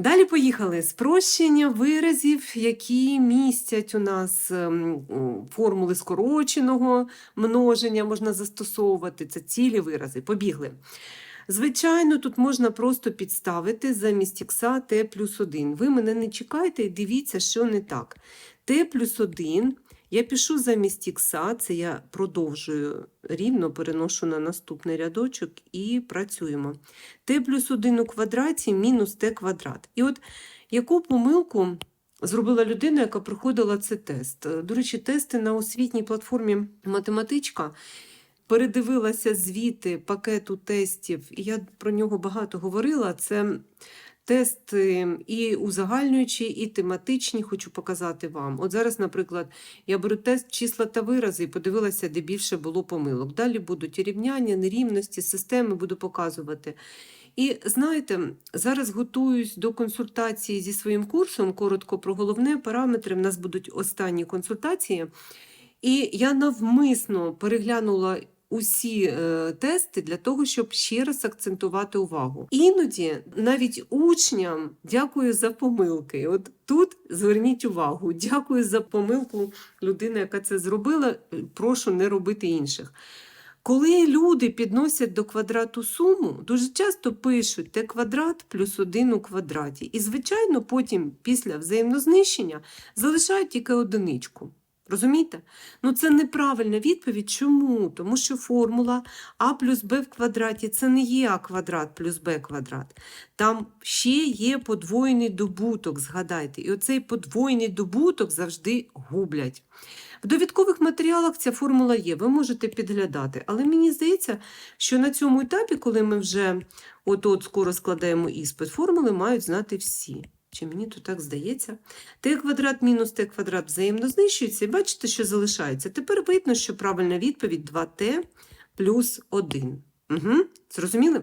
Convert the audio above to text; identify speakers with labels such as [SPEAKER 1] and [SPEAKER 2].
[SPEAKER 1] Далі поїхали. Спрощення виразів, які містять у нас ем, формули скороченого множення, можна застосовувати. Це цілі вирази. Побігли. Звичайно, тут можна просто підставити замість х Т плюс 1. Ви мене не чекайте і дивіться, що не так. Т плюс 1 я пишу замість х, це я продовжую рівно, переношу на наступний рядочок і працюємо. t плюс 1 у квадраті мінус t квадрат. І от яку помилку зробила людина, яка проходила цей тест? До речі, тести на освітній платформі математичка. Передивилася звіти пакету тестів, і я про нього багато говорила. Це тести і узагальнюючі, і тематичні, хочу показати вам. От зараз, наприклад, я беру тест числа та вирази і подивилася, де більше було помилок. Далі будуть рівняння, нерівності, системи буду показувати. І знаєте, зараз готуюсь до консультації зі своїм курсом. Коротко про головне параметри. В нас будуть останні консультації. І я навмисно переглянула усі е, тести для того, щоб ще раз акцентувати увагу. Іноді навіть учням дякую за помилки. От тут зверніть увагу, дякую за помилку людини, яка це зробила. Прошу не робити інших. Коли люди підносять до квадрату суму, дуже часто пишуть t квадрат плюс 1 у квадраті. І, звичайно, потім після взаємнознищення залишають тільки одиничку. Розумієте? Ну це неправильна відповідь. Чому? Тому що формула а плюс b в квадраті це не є а квадрат плюс b квадрат. Там ще є подвоєний добуток, згадайте. І оцей подвоєний добуток завжди гублять. В довідкових матеріалах ця формула є, ви можете підглядати. Але мені здається, що на цьому етапі, коли ми вже от-от скоро складаємо іспит, формули мають знати всі. Чи мені то так здається? Т квадрат мінус t квадрат взаємно знищується, і бачите, що залишається. Тепер видно, що правильна відповідь 2t плюс 1. Угу. Зрозуміли?